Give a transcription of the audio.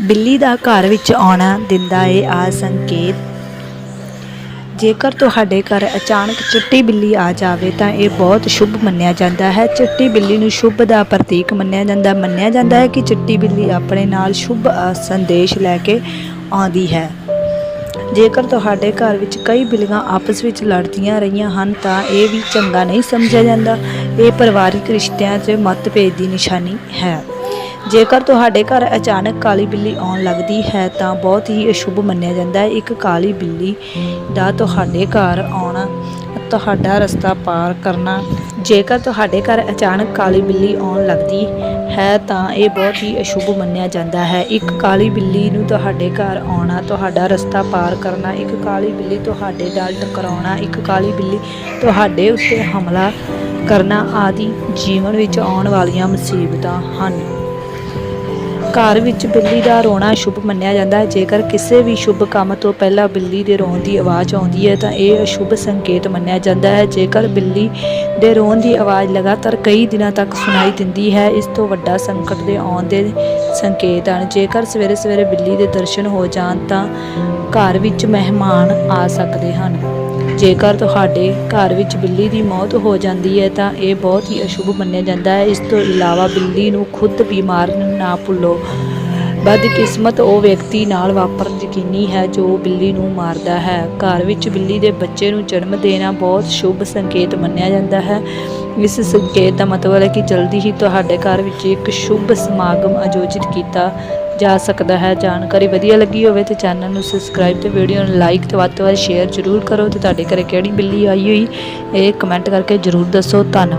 ਬਿੱਲੀ ਦਾ ਘਰ ਵਿੱਚ ਆਉਣਾ ਦਿੰਦਾ ਏ ਆ ਸੰਕੇਤ। ਜੇਕਰ ਤੁਹਾਡੇ ਘਰ ਅਚਾਨਕ ਚਿੱਟੀ ਬਿੱਲੀ ਆ ਜਾਵੇ ਤਾਂ ਇਹ ਬਹੁਤ ਸ਼ੁਭ ਮੰਨਿਆ ਜਾਂਦਾ ਹੈ। ਚਿੱਟੀ ਬਿੱਲੀ ਨੂੰ ਸ਼ੁਭ ਦਾ ਪ੍ਰਤੀਕ ਮੰਨਿਆ ਜਾਂਦਾ। ਮੰਨਿਆ ਜਾਂਦਾ ਹੈ ਕਿ ਚਿੱਟੀ ਬਿੱਲੀ ਆਪਣੇ ਨਾਲ ਸ਼ੁਭ ਸੰਦੇਸ਼ ਲੈ ਕੇ ਆਉਂਦੀ ਹੈ। ਜੇਕਰ ਤੁਹਾਡੇ ਘਰ ਵਿੱਚ ਕਈ ਬਿੱਲੀਆਂ ਆਪਸ ਵਿੱਚ ਲੜਦੀਆਂ ਰਹੀਆਂ ਹਨ ਤਾਂ ਇਹ ਵੀ ਚੰਗਾ ਨਹੀਂ ਸਮਝਿਆ ਜਾਂਦਾ। ਇਹ ਪਰਿਵਾਰਿਕ ਰਿਸ਼ਤਿਆਂ 'ਚ ਮਤਭੇਦ ਦੀ ਨਿਸ਼ਾਨੀ ਹੈ। ਜੇਕਰ ਤੁਹਾਡੇ ਘਰ ਅਚਾਨਕ ਕਾਲੀ ਬਿੱਲੀ ਆਉਣ ਲੱਗਦੀ ਹੈ, ਤਾਂ ਬਹੁਤ ਹੀ ਅਸ਼ੁਭ ਮੰਨਿਆ ਜਾਂਦਾ ਹੈ। ਇੱਕ ਕਾਲੀ ਬਿੱਲੀ ਦਾ ਤੁਹਾਡੇ ਘਰ ਆਉਣਾ, ਤੁਹਾਡਾ ਰਸਤਾ ਪਾਰ ਕਰਨਾ। ਜੇਕਰ ਤੁਹਾਡੇ ਘਰ ਅਚਾਨਕ ਕਾਲੀ ਬਿੱਲੀ ਆਉਣ ਲੱਗਦੀ ਹੈ, ਤਾਂ ਇਹ ਬਹੁਤ ਹੀ ਅਸ਼ੁਭ ਮੰਨਿਆ ਜਾਂਦਾ ਹੈ। ਇੱਕ ਕਾਲੀ ਬਿੱਲੀ ਨੂੰ ਤੁਹਾਡੇ ਘਰ ਆਉਣਾ, ਤੁਹਾਡਾ ਰਸਤਾ ਪਾਰ ਕਰਨਾ, ਇੱਕ ਕਾਲੀ ਬਿੱਲੀ ਤੁਹਾਡੇ ਨਾਲ ਟਕਰਾਉਣਾ, ਇੱਕ ਕਾਲੀ ਬਿੱਲੀ ਤੁਹਾਡੇ ਉੱਤੇ ਹਮਲਾ ਕਰਨਾ ਆਦਿ ਜੀਵਨ ਵਿੱਚ ਆਉਣ ਵਾਲੀਆਂ ਮੁਸੀਬਤਾਂ ਹਨ। ਘਰ ਵਿੱਚ ਬਿੱਲੀ ਦਾ ਰੋਣਾ ਸ਼ੁਭ ਮੰਨਿਆ ਜਾਂਦਾ ਹੈ। ਜੇਕਰ ਕਿਸੇ ਵੀ ਸ਼ੁਭ ਕੰਮ ਤੋਂ ਪਹਿਲਾਂ ਬਿੱਲੀ ਦੇ ਰੋਣ ਦੀ ਆਵਾਜ਼ ਆਉਂਦੀ ਹੈ, ਤਾਂ ਇਹ ਅਸ਼ੁਭ ਸੰਕੇਤ ਮੰਨਿਆ ਜਾਂਦਾ ਹੈ। ਜੇਕਰ ਬਿੱਲੀ ਦੇ ਰੋਣ ਦੀ ਆਵਾਜ਼ ਲਗਾਤਾਰ ਕਈ ਦਿਨਾਂ ਤੱਕ ਸੁਣਾਈ ਦਿੰਦੀ ਹੈ, ਇਸ ਤੋਂ ਵੱਡਾ ਸੰਕਟ ਦੇ ਆਉਣ ਦੇ ਸੰਕੇਤ ਹਨ। ਜੇਕਰ ਸਵੇਰੇ ਸਵੇਰੇ ਬਿੱਲੀ ਦੇ ਦਰਸ਼ਨ ਹੋ ਜਾਣ, ਤਾਂ ਘਰ ਵਿੱਚ ਮਹਿਮਾਨ ਆ ਸਕਦੇ ਹਨ। ਜੇਕਰ ਤੁਹਾਡੇ ਘਰ ਵਿੱਚ ਬਿੱਲੀ ਦੀ ਮੌਤ ਹੋ ਜਾਂਦੀ ਹੈ, ਤਾਂ ਇਹ ਬਹੁਤ ਹੀ ਅਸ਼ੁਭ ਮੰਨਿਆ ਜਾਂਦਾ ਹੈ। ਇਸ ਤੋਂ ਇਲਾਵਾ ਬਿੱਲੀ ਨੂੰ ਖੁਦ ਵੀ ਮਾਰਨ ਨਾ ਭੁੱਲੋ। ਬਦਕਿਸਮਤ ਉਹ ਵਿਅਕਤੀ ਨਾਲ ਵਾਪਰਨ ਯਕੀਨੀ ਹੈ ਜੋ ਬਿੱਲੀ ਨੂੰ ਮਾਰਦਾ ਹੈ। ਘਰ ਵਿੱਚ ਬਿੱਲੀ ਦੇ ਬੱਚੇ ਨੂੰ ਜਨਮ ਦੇਣਾ ਬਹੁਤ ਸ਼ੁਭ ਸੰਕੇਤ ਮੰਨਿਆ ਜਾਂਦਾ ਹੈ। ਇਸ ਸੰਕੇਤ ਦਾ ਮਤਲਬ ਹੈ ਕਿ ਜਲਦੀ ਹੀ ਤੁਹਾਡੇ ਘਰ ਵਿੱਚ ਇੱਕ ਸ਼ੁਭ ਸਮਾਗਮ ਆਯੋਜਿਤ ਕੀਤਾ ਜਾ ਸਕਦਾ ਹੈ। ਜਾਣਕਾਰੀ ਵਧੀਆ ਲੱਗੀ ਹੋਵੇ ਤੇ ਚੈਨਲ ਨੂੰ ਸਬਸਕ੍ਰਾਈਬ ਤੇ ਵੀਡੀਓ ਨੂੰ ਲਾਈਕ ਤੇ ਵੱਧ ਤੋਂ ਵੱਧ ਸ਼ੇਅਰ ਜ਼ਰੂਰ ਕਰੋ ਤੇ ਤੁਹਾਡੇ ਘਰੇ ਕਿਹੜੀ ਬਿੱਲੀ ਆਈ ਹੋਈ, ਇਹ ਕਮੈਂਟ ਕਰਕੇ ਜ਼ਰੂਰ ਦੱਸੋ। ਧੰਨਵਾਦ।